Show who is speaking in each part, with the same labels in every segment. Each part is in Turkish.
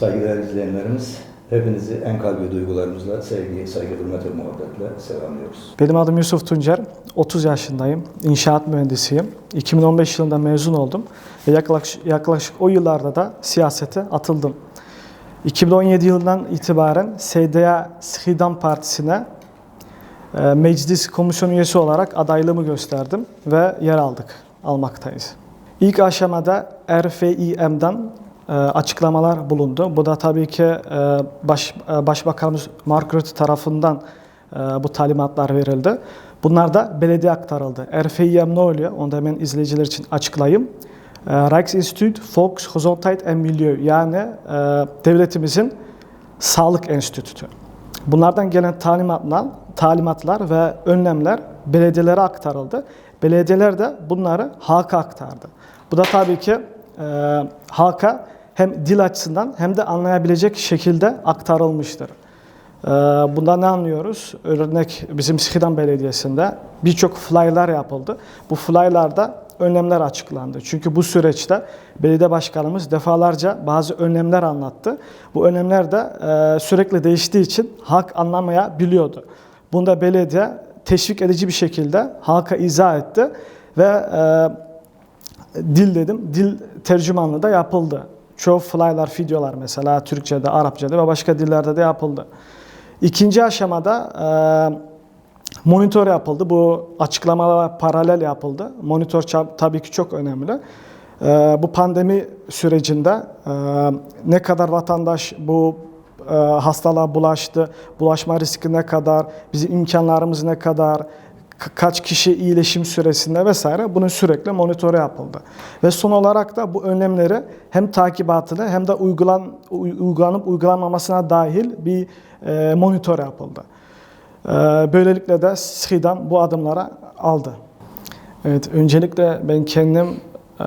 Speaker 1: Saygıdeğer izleyenlerimiz, hepinizi en kalbi duygularımızla, sevgi, saygı, hürmet ve muhabbetle selamlıyoruz.
Speaker 2: Benim adım Yusuf Tuncer, 30 yaşındayım, inşaat mühendisiyim. 2015 yılında mezun oldum ve yaklaşık, yaklaşık o yıllarda da siyasete atıldım. 2017 yılından itibaren SDA Sihidam Partisi'ne e, meclis komisyon üyesi olarak adaylığımı gösterdim ve yer aldık, almaktayız. İlk aşamada RFİM'den açıklamalar bulundu. Bu da tabii ki e, baş, e, Başbakanımız Margaret tarafından e, bu talimatlar verildi. Bunlar da belediye aktarıldı. RFİM ne oluyor? Onu da hemen izleyiciler için açıklayayım. E, Rijksinstituut Volksgezondheid en Milieu yani e, devletimizin sağlık enstitüsü. Bunlardan gelen talimatlar, talimatlar ve önlemler belediyelere aktarıldı. Belediyeler de bunları halka aktardı. Bu da tabii ki e, halka hem dil açısından hem de anlayabilecek şekilde aktarılmıştır. E, bundan ne anlıyoruz? Örnek bizim Sıhhidan Belediyesi'nde birçok flylar yapıldı. Bu flylarda önlemler açıklandı. Çünkü bu süreçte belediye başkanımız defalarca bazı önlemler anlattı. Bu önlemler de e, sürekli değiştiği için halk anlamayabiliyordu. Bunda belediye teşvik edici bir şekilde halka izah etti ve e, dil dedim, dil tercümanlığı da yapıldı. Çoğu flylar, videolar mesela Türkçe'de, Arapça'da ve başka dillerde de yapıldı. İkinci aşamada e, monitör yapıldı. Bu açıklamalar paralel yapıldı. Monitör tabii ki çok önemli. E, bu pandemi sürecinde e, ne kadar vatandaş bu e, hastalığa bulaştı, bulaşma riski ne kadar, bizim imkanlarımız ne kadar, kaç kişi iyileşim süresinde vesaire bunun sürekli monitörü yapıldı. Ve son olarak da bu önlemleri hem takibatını hem de uygulan, uygulanıp uygulanmamasına dahil bir e, monitör yapıldı. E, böylelikle de SİDAM bu adımlara aldı. Evet, öncelikle ben kendim e,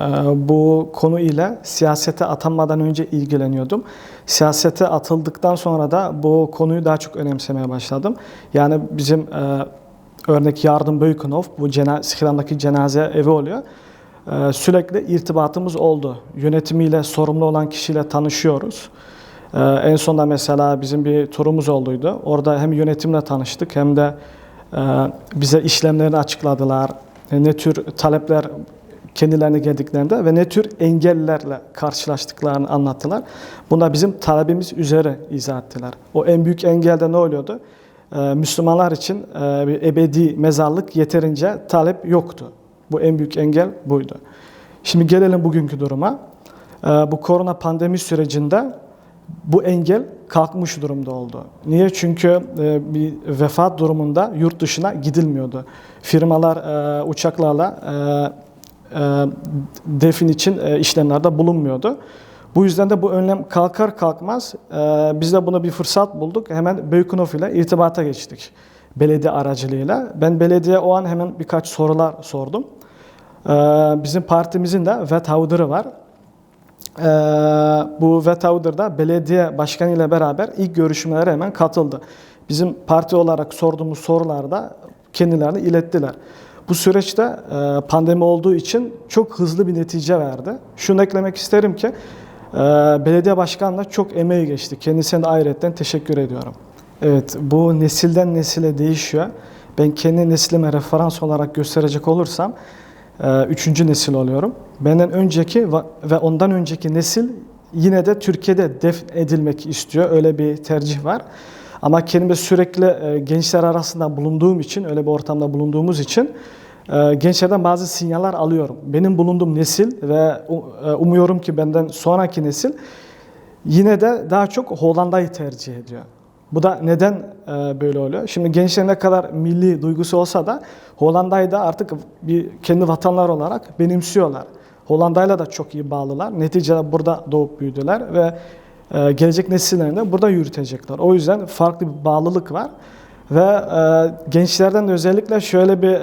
Speaker 2: bu konu ile siyasete atanmadan önce ilgileniyordum. Siyasete atıldıktan sonra da bu konuyu daha çok önemsemeye başladım. Yani bizim e, örnek Yardım Böykünov, bu cena Sıhhiram'daki cenaze evi oluyor. Ee, sürekli irtibatımız oldu. Yönetimiyle, sorumlu olan kişiyle tanışıyoruz. Ee, en sonunda mesela bizim bir turumuz olduydu. Orada hem yönetimle tanıştık hem de e, bize işlemlerini açıkladılar. E, ne tür talepler kendilerine geldiklerinde ve ne tür engellerle karşılaştıklarını anlattılar. Bunda bizim talebimiz üzere izah ettiler. O en büyük engelde ne oluyordu? Ee, Müslümanlar için e, bir ebedi mezarlık yeterince talep yoktu. Bu en büyük engel buydu. Şimdi gelelim bugünkü duruma. Ee, bu korona pandemi sürecinde bu engel kalkmış durumda oldu. Niye? Çünkü e, bir vefat durumunda yurt dışına gidilmiyordu. Firmalar e, uçaklarla defin için işlemlerde bulunmuyordu. Bu yüzden de bu önlem kalkar kalkmaz e, biz de buna bir fırsat bulduk. Hemen Beykunov ile irtibata geçtik belediye aracılığıyla. Ben belediye o an hemen birkaç sorular sordum. E, bizim partimizin de Wethouder'ı var. E, bu Wethouder'da belediye başkanı ile beraber ilk görüşmelere hemen katıldı. Bizim parti olarak sorduğumuz sorularda kendilerini ilettiler. Bu süreçte e, pandemi olduğu için çok hızlı bir netice verdi. Şunu eklemek isterim ki belediye başkanına çok emeği geçti. Kendisine de ayrıca teşekkür ediyorum. Evet, bu nesilden nesile değişiyor. Ben kendi neslime referans olarak gösterecek olursam, e, üçüncü nesil oluyorum. Benden önceki ve ondan önceki nesil yine de Türkiye'de def edilmek istiyor. Öyle bir tercih var. Ama kendime sürekli e, gençler arasında bulunduğum için, öyle bir ortamda bulunduğumuz için ee, gençlerden bazı sinyaller alıyorum. Benim bulunduğum nesil ve e, umuyorum ki benden sonraki nesil yine de daha çok Hollanda'yı tercih ediyor. Bu da neden e, böyle oluyor? Şimdi gençler ne kadar milli duygusu olsa da Hollanda'yı da artık bir kendi vatanlar olarak benimsiyorlar. Hollanda'yla da çok iyi bağlılar. Neticede burada doğup büyüdüler ve e, gelecek nesillerini burada yürütecekler. O yüzden farklı bir bağlılık var. Ve gençlerden de özellikle şöyle bir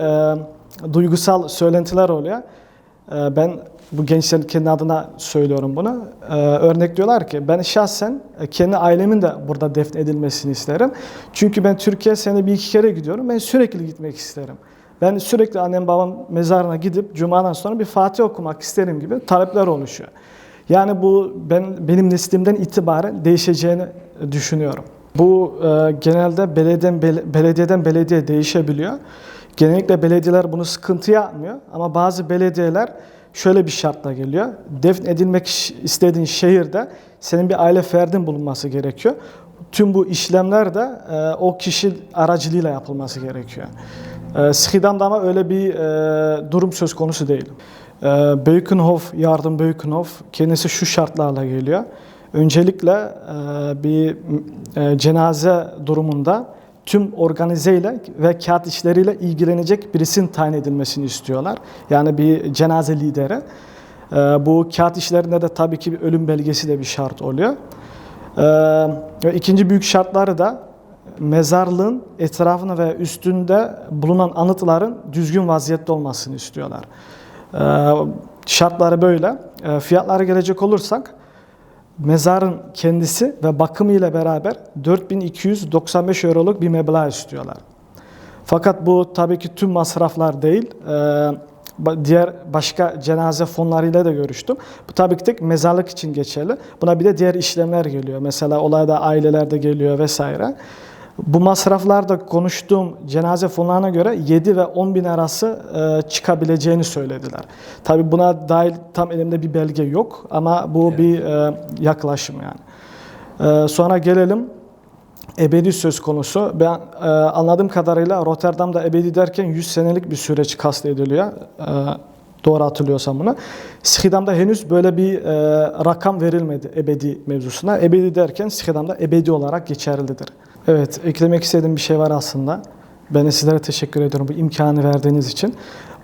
Speaker 2: duygusal söylentiler oluyor. Ee, ben bu gençlerin kendi adına söylüyorum bunu. Ee, örnek diyorlar ki ben şahsen e, kendi ailemin de burada defnedilmesini isterim. Çünkü ben Türkiye sene bir iki kere gidiyorum. Ben sürekli gitmek isterim. Ben sürekli annem babam mezarına gidip Cuma'dan sonra bir Fatih okumak isterim gibi talepler oluşuyor. Yani bu ben benim neslimden itibaren değişeceğini düşünüyorum. Bu e, genelde belediyeden, bel- belediyeden belediye değişebiliyor. Genellikle belediyeler bunu sıkıntı yapmıyor ama bazı belediyeler şöyle bir şartla geliyor. Defn edilmek istediğin şehirde senin bir aile ferdin bulunması gerekiyor. Tüm bu işlemler de e, o kişi aracılığıyla yapılması gerekiyor. E, Schiedam'da ama öyle bir e, durum söz konusu değil. E, Beukenhof, yardım Beukenhof kendisi şu şartlarla geliyor. Öncelikle e, bir e, cenaze durumunda tüm organizeyle ve kağıt işleriyle ilgilenecek birisinin tayin edilmesini istiyorlar. Yani bir cenaze lideri. E, bu kağıt işlerinde de tabii ki bir ölüm belgesi de bir şart oluyor. Ee, ikinci büyük şartları da mezarlığın etrafına ve üstünde bulunan anıtların düzgün vaziyette olmasını istiyorlar. Ee, şartları böyle. Ee, fiyatlara gelecek olursak mezarın kendisi ve bakımı ile beraber 4295 euroluk bir meblağ istiyorlar. Fakat bu tabii ki tüm masraflar değil. Ee, diğer başka cenaze fonlarıyla da görüştüm. Bu tabii ki tek mezarlık için geçerli. Buna bir de diğer işlemler geliyor. Mesela olayda aileler de geliyor vesaire. Bu masraflarda konuştuğum cenaze fonlarına göre 7 ve 10 bin arası e, çıkabileceğini söylediler. Tabii buna dair tam elimde bir belge yok ama bu bir e, yaklaşım yani. E, sonra gelelim ebedi söz konusu. Ben e, anladığım kadarıyla Rotterdam'da ebedi derken 100 senelik bir süreç kastediliyor. E, doğru hatırlıyorsam bunu. Schiedam'da henüz böyle bir e, rakam verilmedi ebedi mevzusuna. Ebedi derken Schiedam'da ebedi olarak geçerlidir. Evet, eklemek istediğim bir şey var aslında. Ben de sizlere teşekkür ediyorum bu imkanı verdiğiniz için.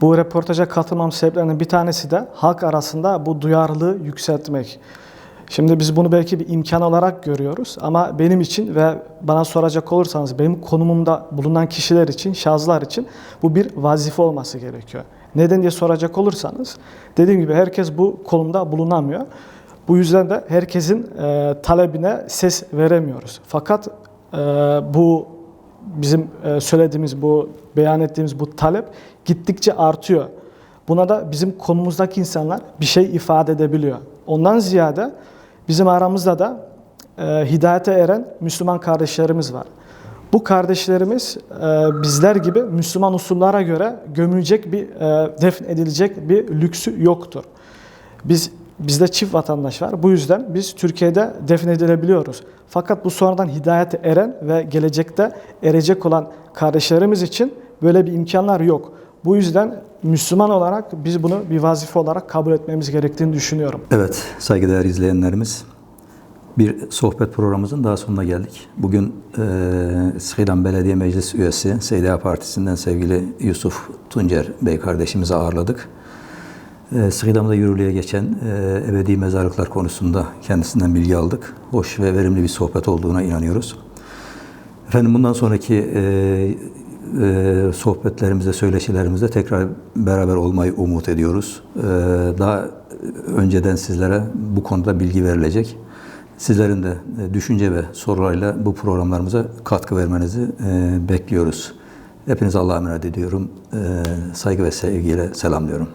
Speaker 2: Bu röportaja katılmam sebeplerinden bir tanesi de halk arasında bu duyarlılığı yükseltmek. Şimdi biz bunu belki bir imkan olarak görüyoruz ama benim için ve bana soracak olursanız benim konumumda bulunan kişiler için, şahıslar için bu bir vazife olması gerekiyor. Neden diye soracak olursanız dediğim gibi herkes bu konumda bulunamıyor. Bu yüzden de herkesin e, talebine ses veremiyoruz. Fakat e, bu bizim e, söylediğimiz bu beyan ettiğimiz bu talep gittikçe artıyor. Buna da bizim konumuzdaki insanlar bir şey ifade edebiliyor. Ondan ziyade bizim aramızda da e, hidayete eren Müslüman kardeşlerimiz var. Bu kardeşlerimiz e, bizler gibi Müslüman usullara göre gömülecek bir, e, defn edilecek bir lüksü yoktur. Biz bizde çift vatandaş var. Bu yüzden biz Türkiye'de defnedilebiliyoruz. Fakat bu sonradan hidayete eren ve gelecekte erecek olan kardeşlerimiz için böyle bir imkanlar yok. Bu yüzden Müslüman olarak biz bunu bir vazife olarak kabul etmemiz gerektiğini düşünüyorum.
Speaker 1: Evet, saygıdeğer izleyenlerimiz. Bir sohbet programımızın daha sonuna geldik. Bugün e, Schiedam Belediye Meclis üyesi SDA Partisi'nden sevgili Yusuf Tuncer Bey kardeşimizi ağırladık. E, Schiedam'da yürürlüğe geçen e, ebedi mezarlıklar konusunda kendisinden bilgi aldık. Hoş ve verimli bir sohbet olduğuna inanıyoruz. Efendim bundan sonraki e, e, sohbetlerimizde, söyleşilerimizde tekrar beraber olmayı umut ediyoruz. E, daha önceden sizlere bu konuda bilgi verilecek. Sizlerin de e, düşünce ve sorularıyla bu programlarımıza katkı vermenizi e, bekliyoruz. Hepinize Allah'a emanet ediyorum. E, saygı ve sevgiyle selamlıyorum.